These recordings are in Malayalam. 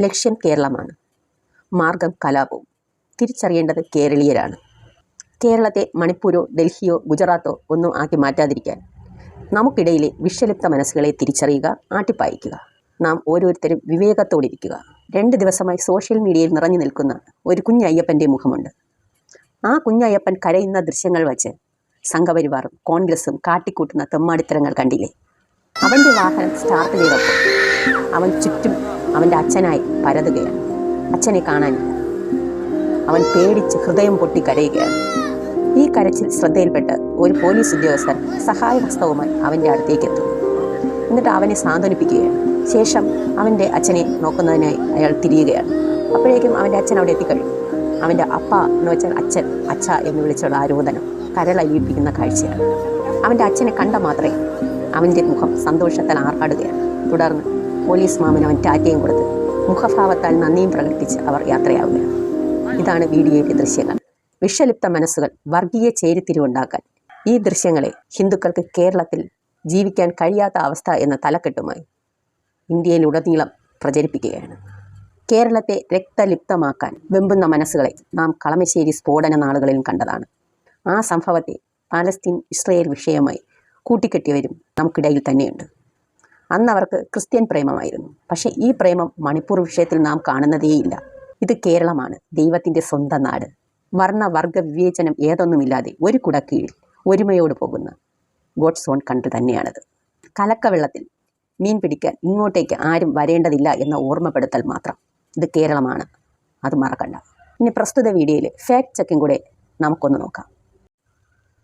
ലക്ഷ്യം കേരളമാണ്. മാർഗം കലാപവും. തിരിച്ചറിയേണ്ടത് കേരളീയരാണ്. കേരളത്തെ മണിപ്പൂരോ ഡൽഹിയോ ഗുജറാത്തോ ഒന്നും ആക്കി മാറ്റാതിരിക്കാൻ നമുക്കിടയിലെ വിഷലിപ്ത മനസ്സുകളെ തിരിച്ചറിയുക ആട്ടിപ്പായിക്കുക. നാം ഓരോരുത്തരും വിവേകത്തോടിരിക്കുക. രണ്ട് ദിവസമായി സോഷ്യൽ മീഡിയയിൽ നിറഞ്ഞു നിൽക്കുന്ന ഒരു കുഞ്ഞയ്യപ്പന്റെ മുഖമുണ്ട്. ആ കുഞ്ഞയ്യപ്പൻ കരയുന്ന ദൃശ്യങ്ങൾ വച്ച് സംഘപരിവാറും കോൺഗ്രസും കാട്ടിക്കൂട്ടുന്ന തെമ്മാടിത്തരങ്ങൾ കണ്ടില്ലേ? അവന്റെ വാഹനം സ്റ്റാർട്ട് ചെയ്തപ്പോൾ അവൻ ചുറ്റും അവന്റെ അച്ഛനായി പരതുകയാണ്. അച്ഛനെ കാണാൻ അവൻ പേടിച്ച് ഹൃദയം പൊട്ടി കരയുകയാണ്. ഈ കരച്ചിൽ ശ്രദ്ധയിൽപ്പെട്ട് ഒരു പോലീസ് ഉദ്യോഗസ്ഥൻ സഹായഹസ്തവുമായി അവന്റെ അടുത്തേക്ക് എത്തുന്നു. എന്നിട്ട് അവനെ സാന്ത്വനിപ്പിക്കുകയാണ്. ശേഷം അവന്റെ അച്ഛനെ നോക്കുന്നതിനായി അയാൾ തിരിയുകയാണ്. അപ്പോഴേക്കും അവന്റെ അച്ഛൻ അവിടെ എത്തിക്കഴിഞ്ഞു. അവന്റെ അപ്പ എന്ന് വെച്ചാൽ അച്ഛൻ അച്ഛ എന്ന് വിളിച്ചുള്ള ആരോധനം കരളലിയിപ്പിക്കുന്ന കാഴ്ചയാണ്. അവന്റെ അച്ഛനെ കണ്ട മാത്രമേ അവന്റെ മുഖം സന്തോഷത്താൽ ആർപ്പാടുകയാണ് തുടർന്ന് പോലീസ് മാമൻ അവൻ ടാറ്റയും കൊടുത്ത് മുഖഭാവത്താൽ നന്ദിയും പ്രകടിപ്പിച്ച് അവർ യാത്രയാവുകയാണ്. ഇതാണ് വീഡിയോയിലെ ദൃശ്യങ്ങൾ. വിഷലിപ്ത മനസ്സുകൾ വർഗീയ ചേരിത്തിരിവുണ്ടാക്കാൻ. ഈ ദൃശ്യങ്ങളെ ഹിന്ദുക്കൾക്ക് കേരളത്തിൽ ജീവിക്കാൻ കഴിയാത്ത അവസ്ഥ എന്ന തലക്കെട്ടുമായി ഇന്ത്യയിലുടനീളം പ്രചരിപ്പിക്കുകയാണ്. കേരളത്തെ രക്തലിപ്തമാക്കാൻ വെമ്പുന്ന മനസ്സുകളെ നാം കളമശ്ശേരി സ്ഫോടന നാളുകളിലും കണ്ടതാണ്. ആ സംഭവത്തെ പാലസ്തീൻ ഇസ്രയേൽ വിഷയമായി കൂട്ടിക്കെട്ടിയവരും നമുക്കിടയിൽ തന്നെയുണ്ട്. അന്ന് അവർക്ക് ക്രിസ്ത്യൻ പ്രേമമായിരുന്നു. പക്ഷേ ഈ പ്രേമം മണിപ്പൂർ വിഷയത്തിൽ നാം കാണുന്നതേയില്ല. ഇത് കേരളമാണ് ദൈവത്തിന്റെ സ്വന്തം നാട്. വർണവർഗ വിവേചനം ഏതൊന്നുമില്ലാതെ ഒരു കുടക്കീഴിൽ ഒരുമയോട് പോകുന്ന ഗോഡ്സ് ഓൺ കൺട്രി തന്നെയാണത്. കലക്കവെള്ളത്തിൽ മീൻ പിടിക്കാൻ ഇങ്ങോട്ടേക്ക് ആരും വരേണ്ടതില്ല എന്ന ഓർമ്മപ്പെടുത്തൽ മാത്രം. ഇത് കേരളമാണ്. അത് മറക്കണ്ട. ഇനി പ്രസ്തുത വീഡിയോയിൽ ഫാക്ട് ചെക്കിംഗ് കൂടെ നമുക്കൊന്ന് നോക്കാം.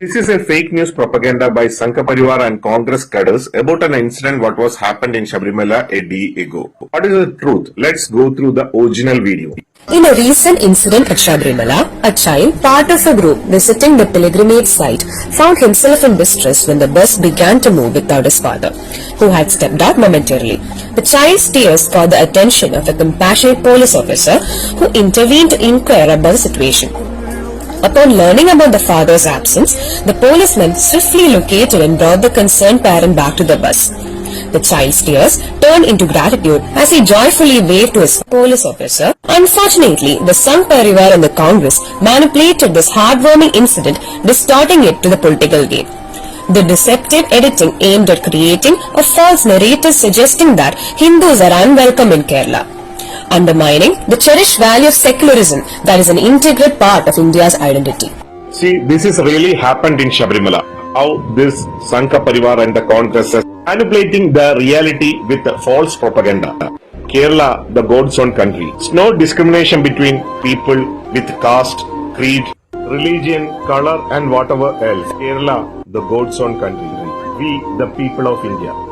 This is a fake news propaganda by Sankha Parivar and Congress cadres about an incident what was happened in Shabarimala a day ago. What is the truth? Let's go through the original video. In a recent incident at Shabrimala, a child, part of a group visiting the pilgrimage site, found himself in distress when the bus began to move without his father, who had stepped out momentarily. The child's tears caught the attention of a compassionate police officer who intervened to inquire about the situation. Upon learning about the father's absence, the policeman swiftly located and brought the concerned parent back to the bus. The child's tears turned into gratitude as he joyfully waved to his police officer. Unfortunately, the Sangh Parivar and the Congress manipulated this heartwarming incident, distorting it to the political game. The deceptive editing aimed at creating a false narrative suggesting that Hindus are unwelcome in Kerala undermining the cherished value of secularism that is an integral part of India's identity. See, this is really happened in Shabarimala. How this Sankha Parivar and the Congress is manipulating the reality with false propaganda. Kerala, the God's own country. No discrimination between people with caste, creed, religion, color and whatever else. Kerala, the God's own country. We, the people of India.